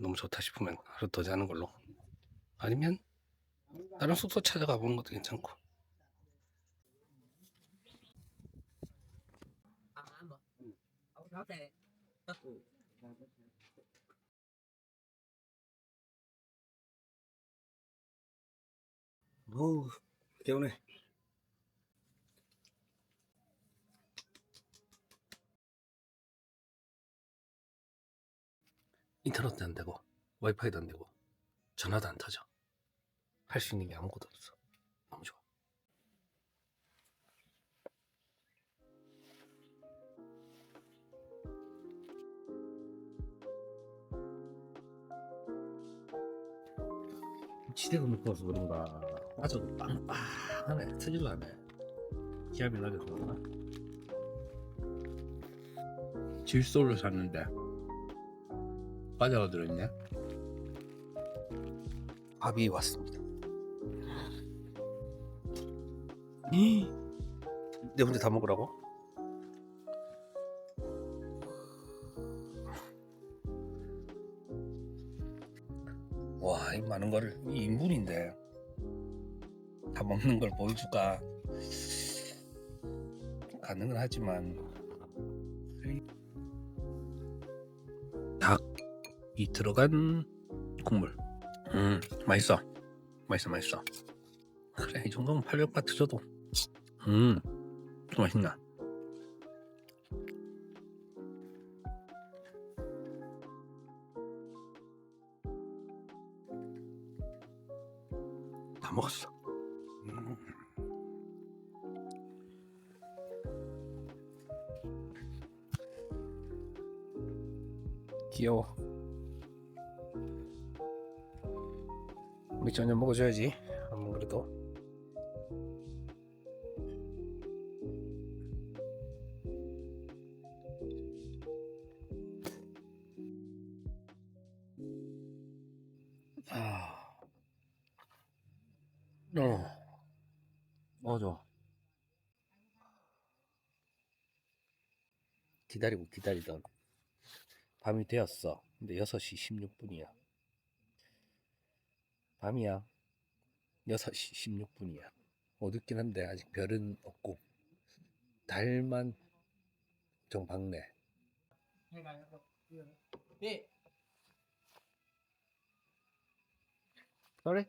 너무 좋다 싶으면 하루 더 자는 걸로. 아니면 다른 숙소 찾아가 보는 것도 괜찮고. 어우, 개운해. 인터넷도 안 되고, 와이파이도 안 되고, 전화도 안 터져. 할 수 있는 게 아무것도 없어. 너무 좋아. 지대가 높아서 그런가 빠져도 빵빵하네 터질라네 기압이 나게 그런가 질소를 샀는데 과자가 들어있네 밥이 왔습니다. 내 혼자 다 먹으라고? 와, 이 많은 거를 이 인분인데. 다 먹는 걸 보여줄까? 가능은 하지만 이 들어간 국물. 음, 맛있어. 맛있어, 맛있어. 그래, 이 정도면 800바트 줘도 음, 좀 맛있나? 다 먹었어. 음. 귀여워. 우리 저녁 먹어줘야지. 안 그래도. 아. 어. 맞아. 기다리고 기다리던 밤이 되었어. 근데 6시 16분이야. 밤이야. 6시 16분이야. 어둡긴 한데 아직 별은 없고 달만 좀 밝네. 네. 그래?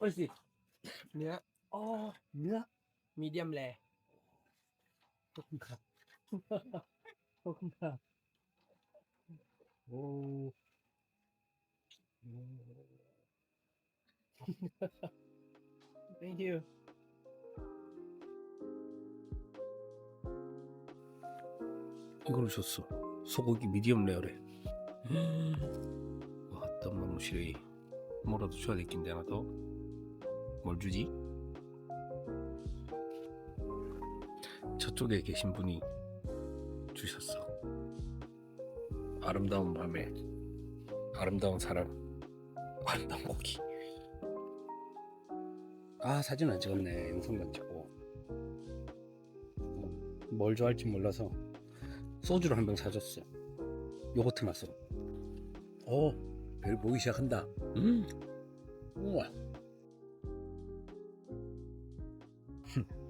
옳지.เนื้ออ๋อเนื้อ medium rare ขอบคุณครับขอบคุณครับ โอ้ Thank you. 이걸 줬어. 소고기 미디엄 레어래. 와, 너무 싫어. 뭐라도 줘야 되겠는데 하나 더. 뭘 주지? 저쪽에 계신 분이 주셨어. 아름다운 밤에 아름다운 사람, 아름다운 고기. 아 사진 안 찍었네. 영상만 찍고. 뭘 좋아할지 몰라서 소주를 한 병 사줬어. 요거트 맛으로. 오, 별 보기 시작한다. 음, 우와.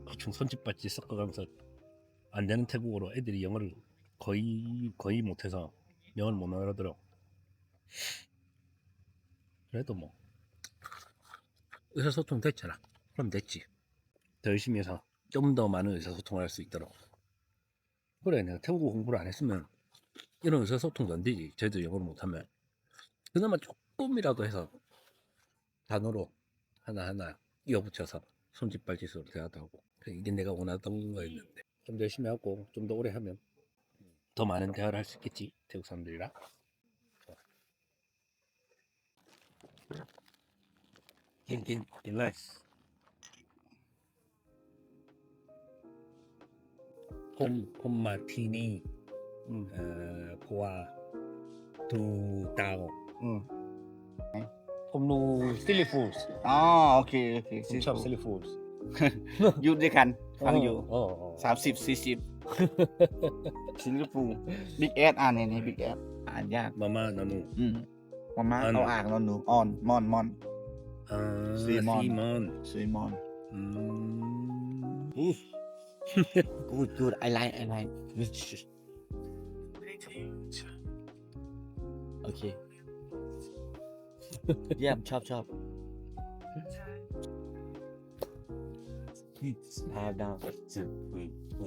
대충 손짓 발짓 섞어가면서 안 되는 태국어로 애들이 영어를 거의 거의 못해서 영어를 못 알아들어. 그래도 뭐 의사소통 됐잖아. 그럼 됐지. 더 열심히 해서 좀 더 많은 의사소통을 할 수 있도록. 그래, 내가 태국어 공부를 안 했으면 이런 의사소통도 안 되지. 쟤도 영어를 못하면. 그나마 조금이라도 해서 단어로 하나하나 이어붙여서 손짓발짓으로 대화도 하고. 이게 내가 원하던 거였는데. 좀더 열심히 하고 좀 더 오래 하면 더 많은 대화를 할 수 있겠지 태국 사람들이랑 긴, 릴렉스 폼, 폼 마티니 음. 어, 고아 두 다오 อืม 폼루 실리 푸드스 อ๋อโอเคโอเค ผมชอบซิลิฟูดส์ หยุดด้วยกันฟังอยู่ 어, 어. สามสิบสี่สิบ สิงคโปร์บิ๊กแอดอ่านเนี่นี่บิ๊กแอดอ่านยากมาม่านอนู อืมมาม่าเอาอ่างนอนหนูออนมอนมอนซีมอน ซีมอนซุมอนอืมอู้กูดไอไลน์ไอไลน์โอเคเยี่ยมชอบชอบ have down คุ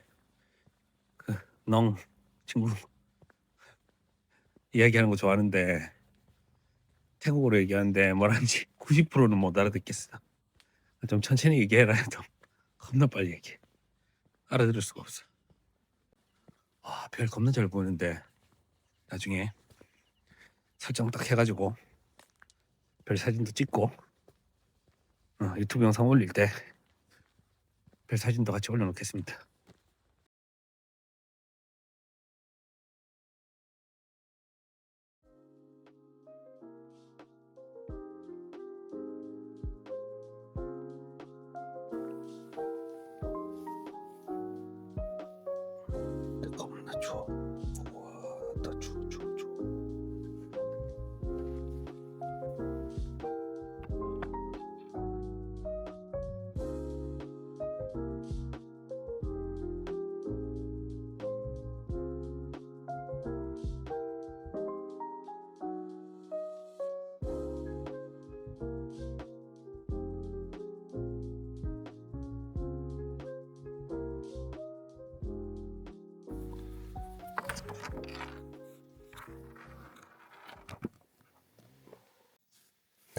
그농 친구 이야기하는 거 좋아하는데 태국어로 얘기하는데 뭐라는지 90%는 못 알아듣겠어. 좀 천천히 얘기해라 해도 겁나 빨리 얘기해. 알아들을 수가 없어. 와, 별 겁나 잘 보이는데 나중에 설정 딱 해가지고 별 사진도 찍고 어, 유튜브 영상 올릴 때 별 사진도 같이 올려놓겠습니다.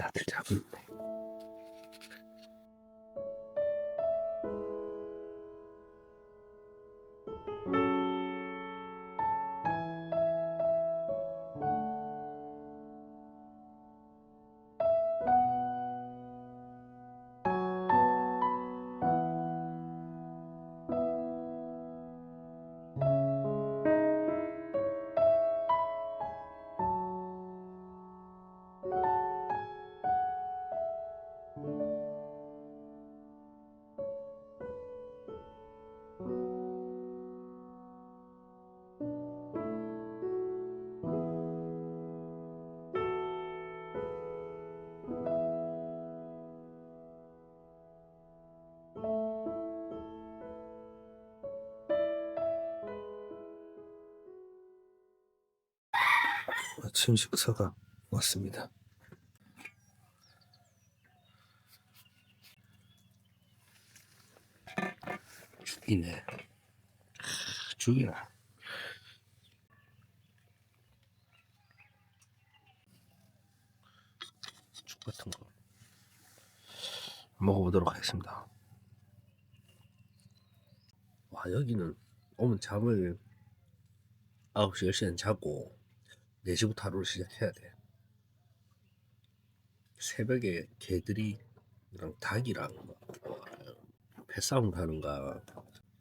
다들 잡은. 아침 식사가 왔습니다. 죽이네. 아, 죽이나. 죽 같은 거 먹어보도록 하겠습니다. 와 여기는 오면 잠을 9시 10시엔 자고 4시부터 하루를 시작해야 돼. 새벽에 개들이 랑 닭이랑 어, 패싸움 하는가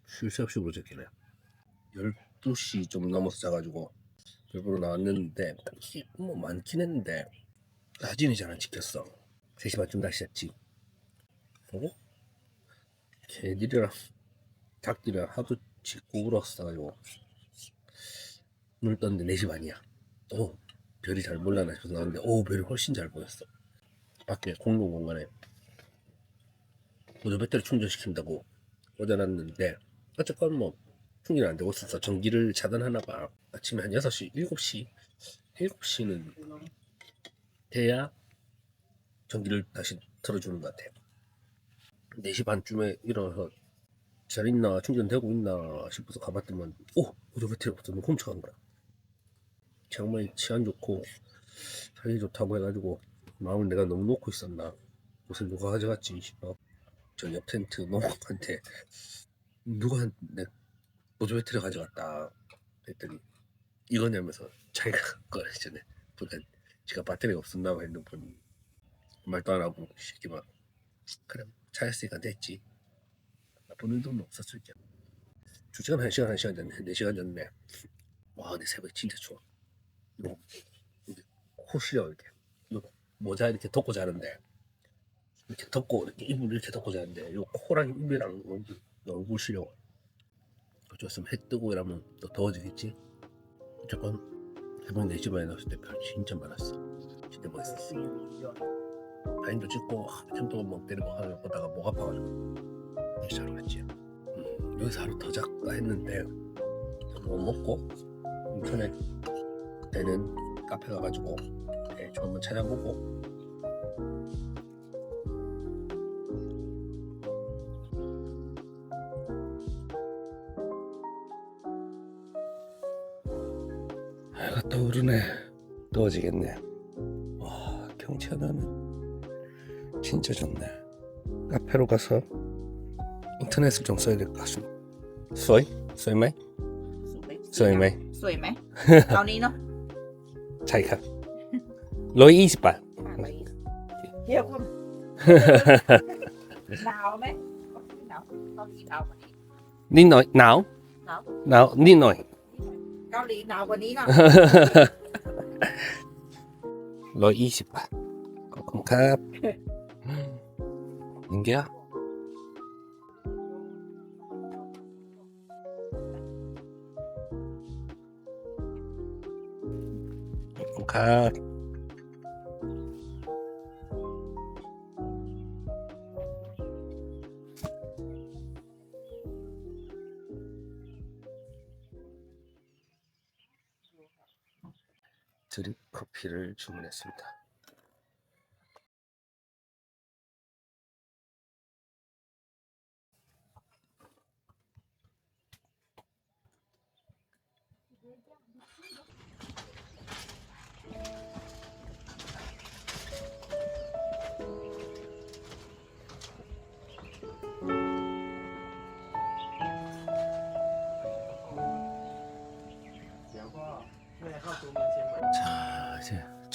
쉴 새 없이 부르적기네. 12시 좀 넘어서 자가지고 일부러 나왔는데 딱히 뭐 많긴 했는데 사진이 잘 안 찍혔어. 3시 반쯤 다시 잤지. 그리고 개들이랑 닭들이랑 하도 짖고 울었어가지고 눈을 떴는데 4시 반이야 오 별이 잘 몰라나 싶어서 나왔는데 오 별이 훨씬 잘 보였어 밖에 공동 공간에 보조 배터리 충전시킨다고 꽂아놨는데 어쨌건 뭐 충전이 안 되고 있어서 전기를 차단하나 봐. 아침에 한 6시, 7시, 7시는 돼야 전기를 다시 틀어주는 것 같아요. 4시 반쯤에 일어나서 잘 있나, 충전되고 있나 싶어서 가봤더만, 오! 보조 배터리 없어. 훔쳐간 거야. 정말 치안 좋고, 사이 좋다고 해가지고, 마음을 내가 너무 놓고 있었나. 무슨 누가 가져갔지 싶어. 저 옆 텐트 농부한테 누가 내 보조 배터리 가져갔다 했더니 이거냐면서 자기가 꺼내전에 보니까 지가 배터리가 없었나 봐 했는 분이 말도 안 하고 이 새끼 막 그래 차였으니까 됐지. 나쁜 의도는 없었을 게두 시간 한 시간 한 시간 전에 네 시간 전에 와 근데 새벽 진짜 추워 이거 이게 코 시려 이렇게 모자 이렇게 덮고 자는데 이렇게 덮고 이렇게 이불 이렇게 덮고 자는데 요 코랑 입이랑 얼굴 얼굴 시려 어쩌으면 해 뜨고 이러면 또 더워지겠지? 어쨌건 해본 내 집안에 나왔을 때 별 진짜 많았어. 진짜 멋있었어. 사진도 찍고 한참 동안 멍 때리고 거 보다가 목 아파가지고 다시 자러 갔지? 음, 여기서 하루 더 잘까 했는데 못 먹고? 인터넷 되는 카페 가가지고 네, 좀 한번 찾아보고 해가 떠오르네 더워지겠네 와 경치하다는 진짜 좋네 카페로 가서 인터넷을 좀 써야 될 것 같습니다 써이? 써이 마이? สวย 써이 마이? สวยไหม เอานี้เนาะ ช่ครับร้อยยี่สิบบาทเที่ยวคุณหนาวไหมหนาวเกาหลีหนาวนี้หน่อยหนาวหนาวนี่หน่อยเกาหลีหนาวกว่านี้เนาะร้อยยี่สิบบาทขอบคุณครับยังเงี้ย 컵 드립 커피를 주문했습니다.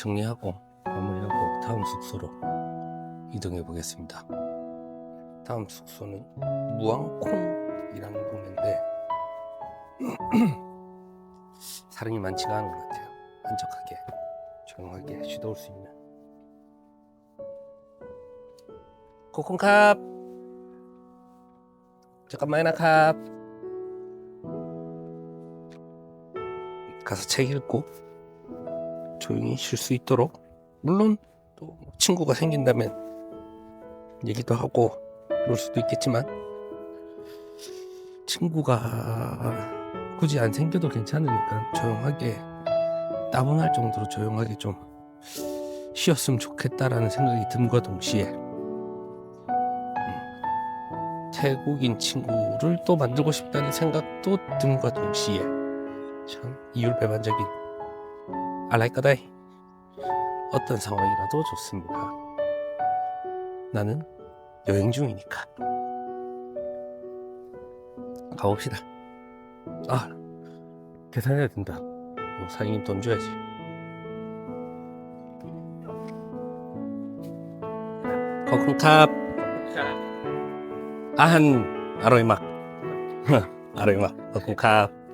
정리하고 마무리하고 다음 숙소로 이동해 보겠습니다. 다음 숙소는 무앙콩이라는 동네인데 사람이 많지가 않은 것 같아요. 한적하게 조용하게 쉬다 올 수 있는 코콩캅 잠깐만요 캅 가서 책 읽고 조용히 쉴 수 있도록. 물론 또 친구가 생긴다면 얘기도 하고 그럴 수도 있겠지만 친구가 굳이 안 생겨도 괜찮으니까 조용하게 따분할 정도로 조용하게 좀 쉬었으면 좋겠다라는 생각이 듦과 동시에. 음, 태국인 친구를 또 만들고 싶다는 생각도 듦과 동시에. 참 이율배반적인 알라이까다이 어떤 상황이라도 좋습니다. 나는 여행 중이니까 가봅시다. 아 계산해야 된다. 어, 사장님 돈 줘야지. 코쿤캅 아한 아로이막 아로이막 코쿤캅